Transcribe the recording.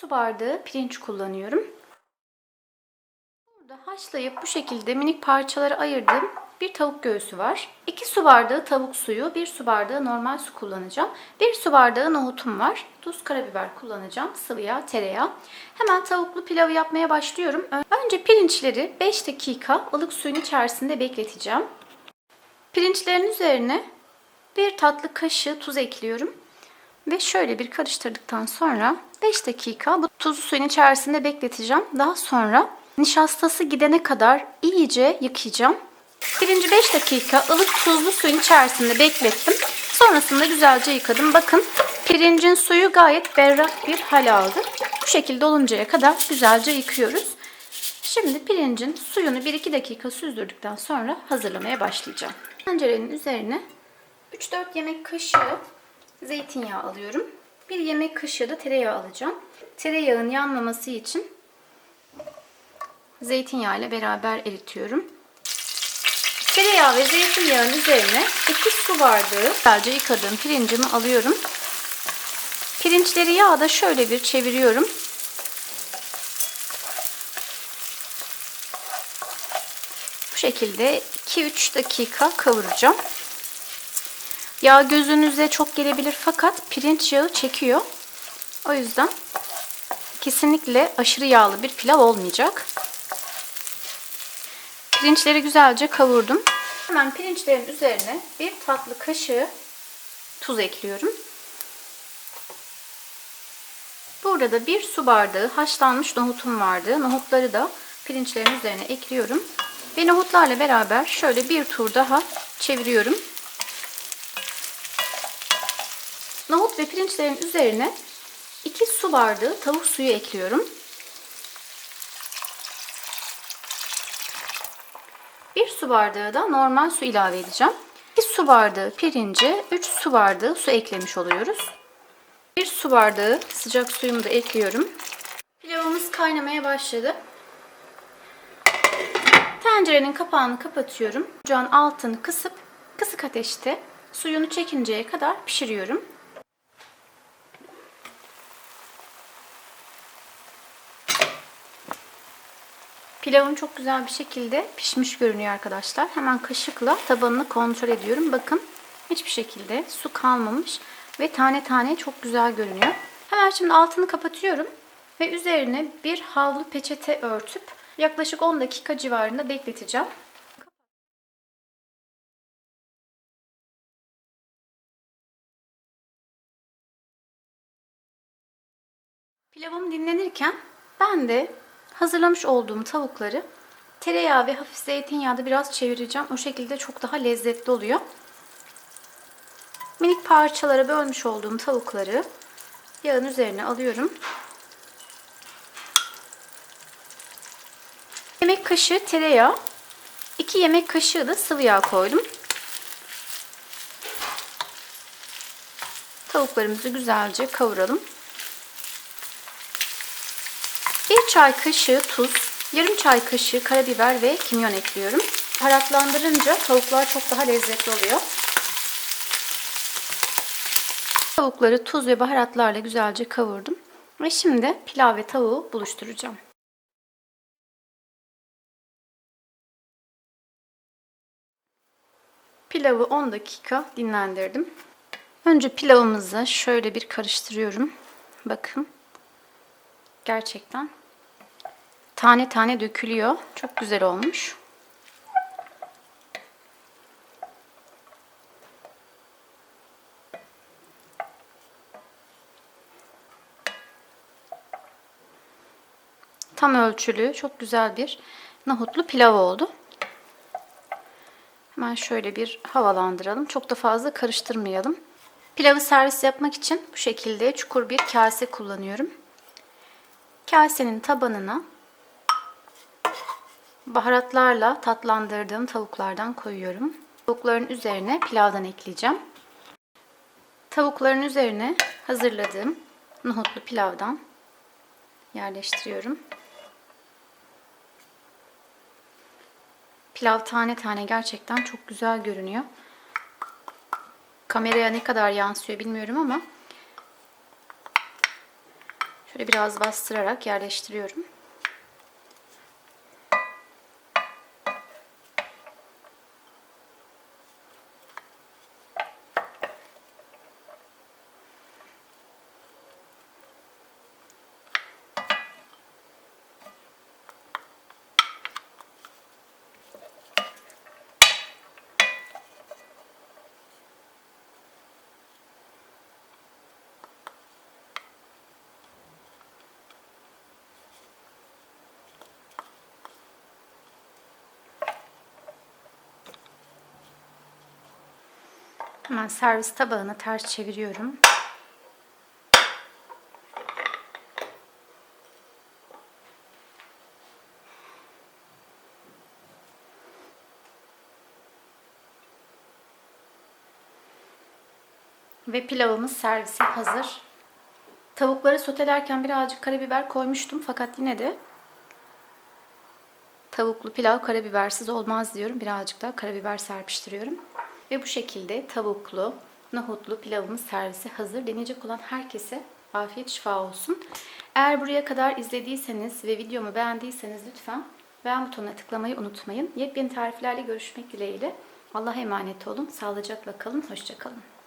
su bardağı pirinç kullanıyorum. Burada haşlayıp bu şekilde minik parçalara ayırdığım bir tavuk göğsü var. 2 su bardağı tavuk suyu, 1 su bardağı normal su kullanacağım. 1 su bardağı nohutum var. Tuz, karabiber kullanacağım. Sıvı yağ, tereyağı. Hemen tavuklu pilavı yapmaya başlıyorum. Önce pirinçleri 5 dakika ılık suyun içerisinde bekleteceğim. Pirinçlerin üzerine bir tatlı kaşığı tuz ekliyorum. Ve şöyle bir karıştırdıktan sonra 5 dakika bu tuzlu suyun içerisinde bekleteceğim. Daha sonra nişastası gidene kadar iyice yıkayacağım. Pirinci 5 dakika ılık tuzlu suyun içerisinde beklettim. Sonrasında güzelce yıkadım. Bakın pirincin suyu gayet berrak bir hal aldı. Bu şekilde oluncaya kadar güzelce yıkıyoruz. Şimdi pirincin suyunu 1-2 dakika süzdürdükten sonra hazırlamaya başlayacağım. Tencerenin üzerine 3-4 yemek kaşığı zeytinyağı alıyorum. 1 yemek kaşığı da tereyağı alacağım. Tereyağın yanmaması için zeytinyağı ile beraber eritiyorum. Tereyağı ve zeytinyağının üzerine 2 su bardağı güzelce yıkadığım pirincimi alıyorum. Pirinçleri yağda şöyle bir çeviriyorum. Bu şekilde 2-3 dakika kavuracağım. Yağ gözünüze çok gelebilir fakat pirinç yağı çekiyor. O yüzden kesinlikle aşırı yağlı bir pilav olmayacak. Pirinçleri güzelce kavurdum. Hemen pirinçlerin üzerine bir tatlı kaşığı tuz ekliyorum. Burada da bir su bardağı haşlanmış nohutum vardı. Nohutları da pirinçlerin üzerine ekliyorum. Ve nohutlarla beraber şöyle bir tur daha çeviriyorum. Ve pirinçlerin üzerine 2 su bardağı tavuk suyu ekliyorum. 1 su bardağı da normal su ilave edeceğim. 2 su bardağı pirince 3 su bardağı su eklemiş oluyoruz. 1 su bardağı sıcak suyumu da ekliyorum. Pilavımız kaynamaya başladı. Tencerenin kapağını kapatıyorum. Ocağın altını kısıp kısık ateşte suyunu çekinceye kadar pişiriyorum. Pilavım çok güzel bir şekilde pişmiş görünüyor arkadaşlar. Hemen kaşıkla tabanını kontrol ediyorum. Bakın hiçbir şekilde su kalmamış ve tane tane çok güzel görünüyor. Hemen şimdi altını kapatıyorum ve üzerine bir havlu peçete örtüp yaklaşık 10 dakika civarında bekleteceğim. Pilavım dinlenirken ben de hazırlamış olduğum tavukları tereyağı ve hafif zeytinyağda biraz çevireceğim. O şekilde çok daha lezzetli oluyor. Minik parçalara bölmüş olduğum tavukları yağın üzerine alıyorum. Yemek kaşığı tereyağı, 2 yemek kaşığı da sıvı yağ koydum. Tavuklarımızı güzelce kavuralım. 1 çay kaşığı tuz, yarım çay kaşığı karabiber ve kimyon ekliyorum. Baharatlandırınca tavuklar çok daha lezzetli oluyor. Tavukları tuz ve baharatlarla güzelce kavurdum. Ve şimdi pilav ve tavuğu buluşturacağım. Pilavı 10 dakika dinlendirdim. Önce pilavımızı şöyle bir karıştırıyorum. Bakın. Gerçekten tane tane dökülüyor. Çok güzel olmuş. Tam ölçülü, çok güzel bir nohutlu pilav oldu. Hemen şöyle bir havalandıralım. Çok da fazla karıştırmayalım. Pilavı servis yapmak için bu şekilde çukur bir kase kullanıyorum. Kasenin tabanına baharatlarla tatlandırdığım tavuklardan koyuyorum. Tavukların üzerine pilavdan ekleyeceğim. Tavukların üzerine hazırladığım nohutlu pilavdan yerleştiriyorum. Pilav tane tane gerçekten çok güzel görünüyor. Kameraya ne kadar yansıyor bilmiyorum ama Şöyle biraz bastırarak yerleştiriyorum. Hemen servis tabağına ters çeviriyorum. Ve pilavımız servise hazır. Tavukları sotelerken birazcık karabiber koymuştum fakat yine de tavuklu pilav karabibersiz olmaz diyorum. Birazcık daha karabiber serpiştiriyorum. Ve bu şekilde tavuklu, nohutlu pilavımız servise hazır. Deneyecek olan herkese afiyet şifa olsun. Eğer buraya kadar izlediyseniz ve videomu beğendiyseniz lütfen beğen butonuna tıklamayı unutmayın. Yepyeni tariflerle görüşmek dileğiyle. Allah'a emanet olun. Sağlıcakla kalın. Hoşçakalın.